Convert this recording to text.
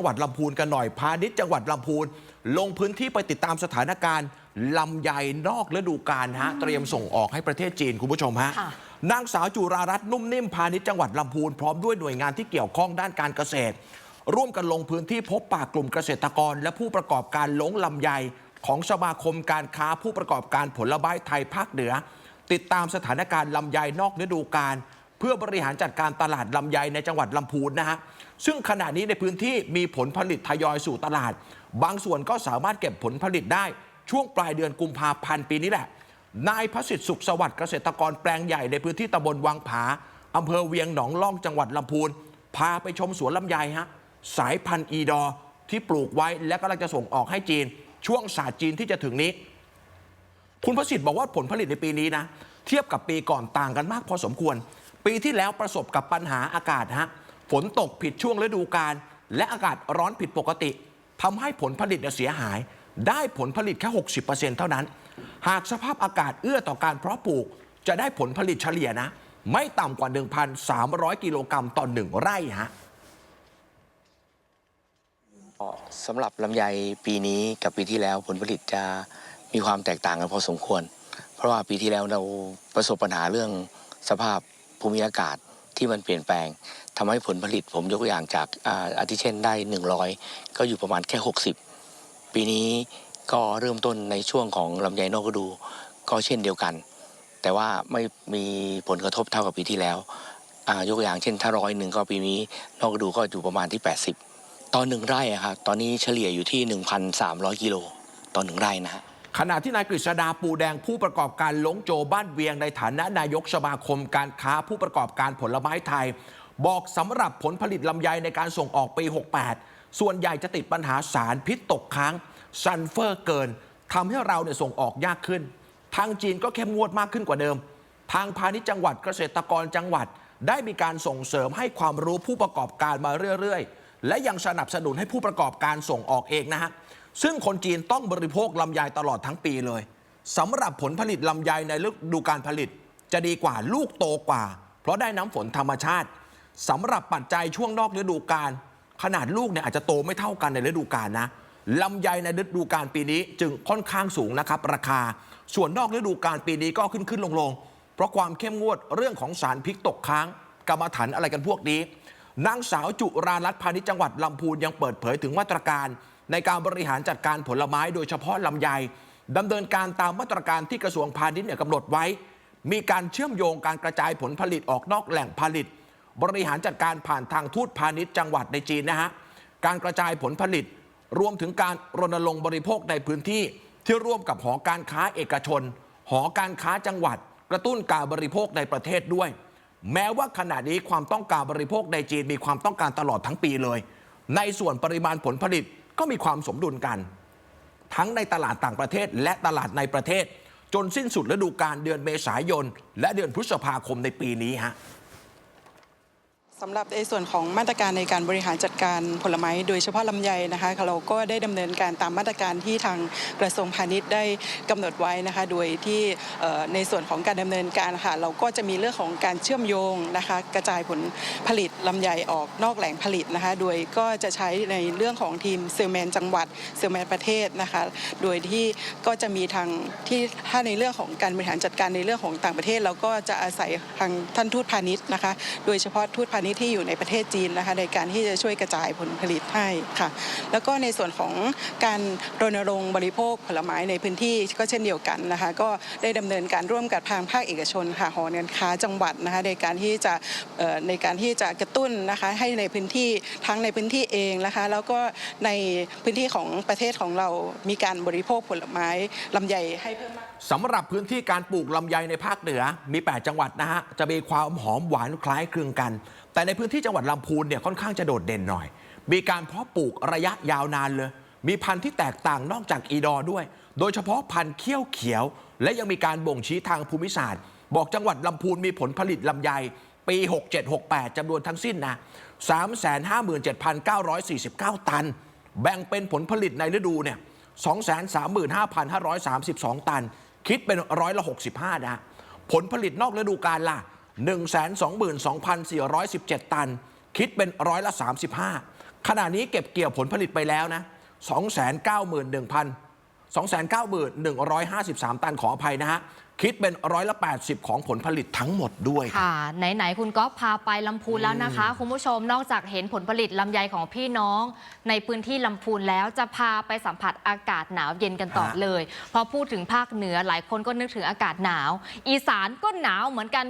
จังหวัดลำพูนกันหน่อยพาณิชย์จังหวัดลำพูน ลงพื้นที่ไปติดตามสถานการณ์ลำไยนอกฤดูกาลฮะเตรียมส่งออกให้ประเทศจีนคุณผู้ชมฮะค่ะนางสาวจุรารัตน์นุ่มนิ่มพาณิชย์จังหวัดลำพูนพร้อมด้วยหน่วยงานที่เกี่ยวข้องด้านการเกษตร ร่วมกันลงพื้นที่พบปากกลุ่มเกษตรกร และผู้ประกอบการหลงลำไยของสมาคมการค้าผู้ประกอบการผลไม้ไทยภาคเหนือ ติดตามสถานการณ์ลำไยนอกฤดูกาล เพื่อบริหารจัดการตลาดลำไยในจังหวัดลำพูนนะฮะซึ่งขณะนี้ในพื้นที่มีผลผลิตทยอยสู่ตลาด บางส่วนก็สามารถเก็บผลผลิตได้ช่วงปลายเดือนกุมภาพันธ์ปีนี้แหละ นายพระสิทธิ์สุขสวัสดิ์เกษตรกรแปลงใหญ่ในพื้นที่ตำบลวังผาอำเภอเวียงหนองล่องจังหวัดลำพูน พาไปชมสวนลำไยฮะสายพันธุ์อีดอที่ปลูกไว้และกำลังจะส่งออกให้จีน ช่วงศาสตร์จีนที่จะถึงนี้ คุณประสิทธิ์บอกว่าผลผลิตในปีนี้นะ เทียบกับปีก่อนต่างกันมากพอสมควร ปีที่แล้วประสบกับปัญหาอากาศฮะฝนตกผิดช่วงฤดูกาลและอากาศร้อนผิดปกติทำให้ผลผลิตเนี่ยเสียหาย ได้ผลผลิตแค่ 60%เท่านั้น หากสภาพอากาศเอื้อต่อการเพาะปลูก จะได้ผลผลิตเฉลี่ยนะ ไม่ต่ำกว่า 1,300 กิโลกรัมต่อหนึ่งไร่ฮะสำหรับลำไยปีนี้กับปีที่แล้วผลผลิตจะมีความแตกต่างกันพอสมควร เพราะว่าปีที่แล้วเราประสบปัญหาเรื่องสภาพ ภูมิอากาศที่มันเปลี่ยนแปลงทำให้ผลผลิตผมยกตัวอย่างจากอาอาทิเช่นได้ 100 ก็อยู่ประมาณแค่ 60 ปีนี้ก็เริ่มต้นในช่วงของลำไยนอกฤดูก็เช่นเดียวกัน แต่ว่าไม่มีผลกระทบเท่ากับปีที่แล้วยกตัวอย่างเช่นถ้าร้อยหนึ่งก็ปีนี้นอกฤดูก็อยู่ประมาณที่ 80 ตอนหนึ่งไร่อะครับตอนนี้เฉลี่ยอยู่ที่ 1,300 กิโลต่อหนึ่งไร่นะฮะ ขณะที่นายกฤษดาปูแดงผู้ประกอบการหลงโจบ้านเวียงในฐานะนายกสมาคมการค้าผู้ประกอบการผลไม้ไทย บอกสำหรับผลผลิตลำไยในการส่งออกปี 68 ส่วนใหญ่จะติดปัญหาสารพิษตกค้างซันเฟอร์เกินทำให้เราเนี่ยส่งออกยากขึ้น ทางจีนก็เข้มงวดมากขึ้นกว่าเดิม ทางพาณิชย์จังหวัดเกษตรกรจังหวัด ได้มีการส่งเสริมให้ความรู้ผู้ประกอบการมาเรื่อยๆ และยังสนับสนุนให้ผู้ประกอบการส่งออกเองนะฮะ ซึ่งคนจีนต้องบริโภคลำไยตลอดทั้งปีเลยสำหรับผลผลิตลำไยในฤดูการผลิต จะดีกว่าลูกโตกว่า เพราะได้น้ำฝนธรรมชาติสำหรับปัจจัยช่วงนอกฤดูกาลขนาดลูกเนี่ยอาจจะโตไม่เท่ากันในฤดูกาลนะลำไยในฤดูกาลปีนี้จึงค่อนข้างสูงนะครับ ราคา ส่วนนอกฤดูกาลปีนี้ก็ขึ้นขึ้นลงลงๆเพราะความเข้มงวดเรื่องของสารพิษตกค้าง กรรมฐานอะไรกันพวกนี้นางสาวจุรารัตน์พาณิชย์จังหวัดลำพูนยังเปิดเผยถึงมาตรการ ในการบริหารจัดการผลไม้โดยเฉพาะลำไยดำเนินการตามมาตรการที่กระทรวงพาณิชย์เนี่ยกำหนดไว้ มีการเชื่อมโยงการกระจายผลผลิตออกนอกแหล่งผลิต บริหารจัดการผ่านทางทูตพาณิชย์จังหวัดในจีนนะฮะการกระจายผลผลิต รวมถึงการรณรงค์บริโภคในพื้นที่ ที่ร่วมกับหอการค้าเอกชน หอการค้าจังหวัด กระตุ้นการบริโภคในประเทศด้วย แม้ว่าขณะนี้ความต้องการบริโภคในจีนมีความต้องการตลอดทั้งปีเลย ในส่วนปริมาณผลผลิต ก็มีความสมดุลกัน ทั้งในตลาดต่างประเทศ และตลาดในประเทศ จนสิ้นสุดฤดูกาลเดือนเมษายน และเดือนพฤษภาคมในปีนี้ฮะ สำหรับในส่วนของมาตรการในการบริหารจัดการผลไม้โดยเฉพาะลำไยนะคะเราก็ได้ดำเนินการตามมาตรการที่ทางกระทรวงพาณิชย์ได้กำหนดไว้นะคะโดยที่ในส่วนของการดำเนินการค่ะเราก็จะมีเรื่องของการเชื่อมโยงนะคะกระจายผลผลิตลำไยออกนอกแหล่งผลิตนะคะโดยก็จะใช้ในเรื่องของทีมเซลแมนจังหวัดเซลแมนประเทศนะคะโดยที่ก็จะมีทางที่ถ้าในเรื่องของการบริหารจัดการในเรื่องของต่างประเทศ เราก็จะอาศัยทางท่านทูตพาณิชย์นะคะโดยเฉพาะทูตพาณิชย์ที่อยู่ในประเทศจีนนะคะในการที่จะช่วยกระจายผลผลิตให้ค่ะ แล้วก็ในส่วนของการรณรงค์บริโภคผลไม้ในพื้นที่ก็เช่นเดียวกันนะคะก็ได้ดำเนินการร่วมกับทางภาคเอกชนค่ะหอการค้าจังหวัดนะคะในการที่จะในการที่จะกระตุ้นนะคะให้ในพื้นที่ทั้งในพื้นที่เองนะคะแล้วก็ในพื้นที่ของประเทศของเรามีการบริโภคผลไม้ลำไยให้เพิ่มมาก สำหรับพื้นที่การปลูกลำไยในภาคเหนือมี 8 จังหวัดนะฮะ จะมีความหอมหวานคล้ายคลึงกัน แต่ในพื้นที่จังหวัดลำพูนเนี่ยค่อนข้างจะโดดเด่นหน่อย มีการเพาะปลูกระยะยาวนานเลย มีพันธุ์ที่แตกต่างนอกจากอีดอด้วย โดยเฉพาะพันธุ์เขี้ยวเขียว และยังมีการบ่งชี้ทางภูมิศาสตร์ บอกจังหวัดลำพูนมีผลผลิตลำไยปี 67-68จำนวนทั้งสิ้นนะ357,949 ตัน แบ่งเป็นผลผลิตในฤดูเนี่ย235,532 ตัน คิดเป็นร้อยละ 65นะฮะผลผลิตนอกฤดูกาลล่ะ 122,417 ตัน คิดเป็นร้อยละ 35 ขณะนี้เก็บเกี่ยวผลผลิตไปแล้วนะ 291,000 291,153 ตันขออภัยนะฮะ คิดเป็นร้อยละ 80 ของผลผลิตทั้งหมดด้วย ค่ะไหน ๆ คุณก๊อฟพาไปลำพูนแล้วนะคะ คุณผู้ชมนอกจากเห็นผลผลิตลำไยของพี่น้อง ในพื้นที่ลำพูนแล้วจะพาไปสัมผัสอากาศหนาวเย็นกันต่อฮะ เลย พอพูดถึงภาคเหนือหลายคนก็นึกถึงอากาศหนาว อีสานก็หนาวเหมือนกัน